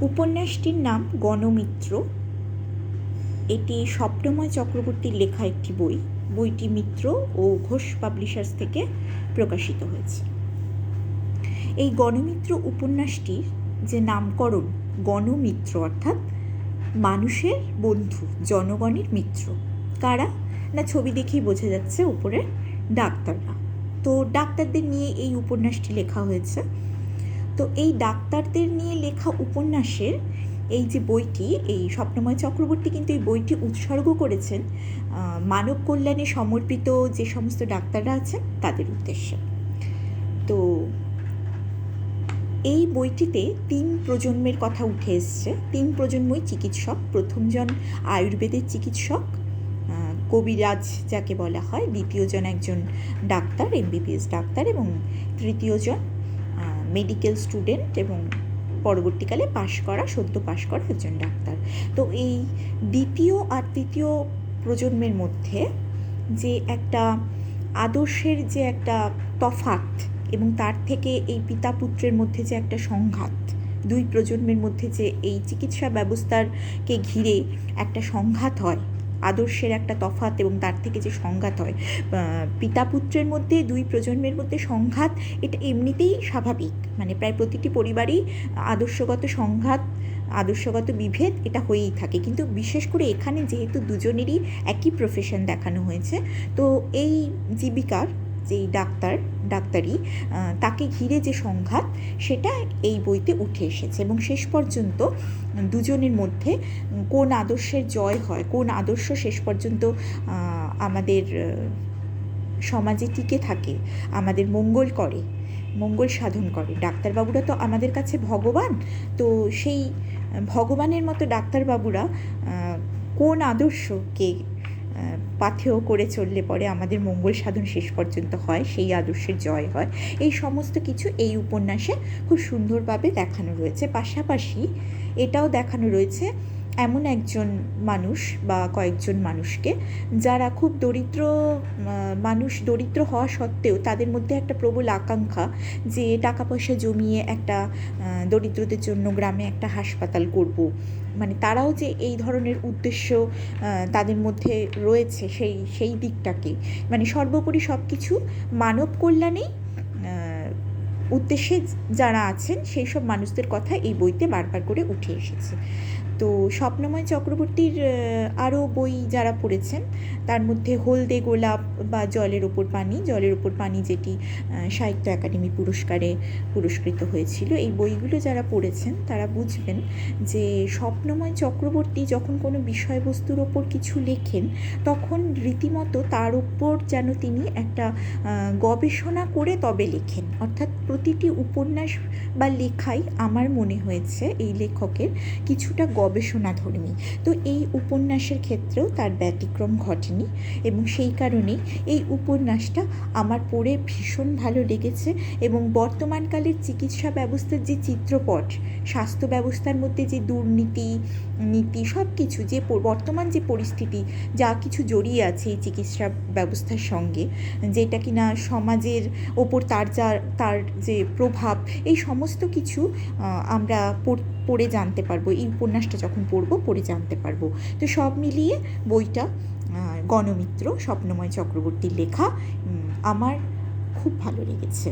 উপন্যাসটির নাম গণমিত্র। এটি স্বপ্নময় চক্রবর্তীর লেখা একটি বই। বইটি মিত্র ও ঘোষ পাবলিশার্স থেকে প্রকাশিত হয়েছে। এই গণমিত্র উপন্যাসটির যে নামকরণ গণমিত্র অর্থাৎ মানুষের বন্ধু, জনগণের মিত্র। কারা? না ছবি দেখেই বোঝা যাচ্ছে উপরে ডাক্তাররা। তো ডাক্তারদের নিয়ে এই উপন্যাসটি লেখা হয়েছে তো এই ডাক্তারদের নিয়ে লেখা উপন্যাসের এই যে বইটি, এই স্বপ্নময় চক্রবর্তী কিন্তু এই বইটি উৎসর্গ করেছেন মানব কল্যাণে সমর্পিত যে সমস্ত ডাক্তাররা আছেন তাদের উদ্দেশ্যে। তো এই বইটিতে তিন প্রজন্মের কথা উঠে এসছে। তিন প্রজন্মই চিকিৎসক, প্রথমজন আয়ুর্বেদের চিকিৎসক কবিরাজ যাকে বলা হয়, দ্বিতীয়জন একজন ডাক্তার, এমবিবিএস ডাক্তার এবং তৃতীয়জন মেডিকেল স্টুডেন্ট এবং পরবর্তীকালে পাশ করা, সদ্য পাশ করা একজন ডাক্তার। তো এই দ্বিতীয় আর তৃতীয় প্রজন্মের মধ্যে যে একটা আদর্শের যে একটা তফাৎ এবং তার থেকে এই পিতা পুত্রের মধ্যে যে একটা সংঘাত, দুই প্রজন্মের মধ্যে যে এই চিকিৎসা ব্যবস্থারকে ঘিরে একটা সংঘাত হয় আদর্শের একটা তফাত এবং তার থেকে যে সংঘাত হয়। পিতা পুত্রের মধ্যে, দুই প্রজন্মের মধ্যে সংঘাত, এটা এমনিতেই স্বাভাবিক। মানে প্রায় প্রতিটি পরিবারই আদর্শগত সংঘাত, আদর্শগত বিভেদ এটা হয়েই থাকে। কিন্তু বিশেষ করে এখানে যেহেতু দুজনেরই একই প্রফেশন দেখানো হয়েছে, তো এই জীবিকার যেই ডাক্তার, ডাক্তারি তাকে ঘিরে যে সংঘাত, সেটা এই বইতে উঠে এসেছে এবং শেষ পর্যন্ত দুজনের মধ্যে কোন আদর্শের জয় হয়, কোন আদর্শ শেষ পর্যন্ত আমাদের সমাজে টিকে থাকে, আমাদের মঙ্গল করে, মঙ্গল সাধন করে। ডাক্তারবাবুরা তো আমাদের কাছে ভগবান, তো সেই ভগবানের মতো ডাক্তারবাবুরা কোন আদর্শকে পাথেয় করে চললে পরে আমাদের মঙ্গল সাধন শেষ পর্যন্ত হয়, সেই আদর্শের জয় হয়। এই সমস্ত কিছু এই উপন্যাসে খুব সুন্দরভাবে দেখানো রয়েছে। পাশাপাশি এটাও দেখানো রয়েছে এমন একজন মানুষ বা কয়েকজন মানুষকে যারা খুব দরিদ্র মানুষ দরিদ্র হওয়া সত্ত্বেও তাদের মধ্যে একটা প্রবল আকাঙ্ক্ষা যে টাকা পয়সা জমিয়ে একটা দরিদ্রদের জন্য গ্রামে একটা হাসপাতাল করব। মানে তারাও যে এই ধরনের উদ্দেশ্য তাদের মধ্যে রয়েছে সেই সেই দিকটাকে। মানে সর্বোপরি সব কিছু মানব কল্যাণেই উদ্দেশ্যে যারা আছেন সেই সব মানুষদের কথা এই বইতে বারবার করে উঠে এসেছে। তো স্বপ্নময় চক্রবর্তীর আরও বই যারা পড়েছেন, তার মধ্যে হলদে গোলাপ বা জলের ওপর পানি, জলের ওপর পানি যেটি সাহিত্য একাডেমি পুরস্কারে পুরস্কৃত হয়েছিল, এই বইগুলো যারা পড়েছেন, তারা বুঝবেন যে স্বপ্নময় চক্রবর্তী যখন কোনো বিষয়বস্তুর ওপর কিছু লেখেন, তখন রীতিমতো তার উপর যেন তিনি একটা গবেষণা করে তবে লেখেন। অর্থাৎ প্রতিটি উপন্যাস বা লেখাই আমার মনে হয়েছে এই লেখকের কিছুটা গবেষণাধর্মী তো এই উপন্যাসের ক্ষেত্রেও তার ব্যতিক্রম ঘটেনি এবং সেই কারণেই এই উপন্যাসটা আমার পড়ে ভীষণ ভালো লেগেছে এবং বর্তমানকালের চিকিৎসা ব্যবস্থার যে চিত্রপট, স্বাস্থ্য ব্যবস্থার মধ্যে যে দুর্নীতি, নীতি সব কিছু যে বর্তমান যে পরিস্থিতি, যা কিছু জড়িয়ে আছে এই চিকিৎসা ব্যবস্থার সঙ্গে, যেটা কিনা সমাজের ওপর তার যা, তার যে প্রভাব, এই সমস্ত কিছু আমরা পড়ে জানতে পারব। এই উপন্যাসটা যখন পড়ব, পড়ে জানতে পারব। তো সব মিলিয়ে বইটা গণমিত্র স্বপ্নময় চক্রবর্তীর লেখা আমার খুব ভালো লেগেছে।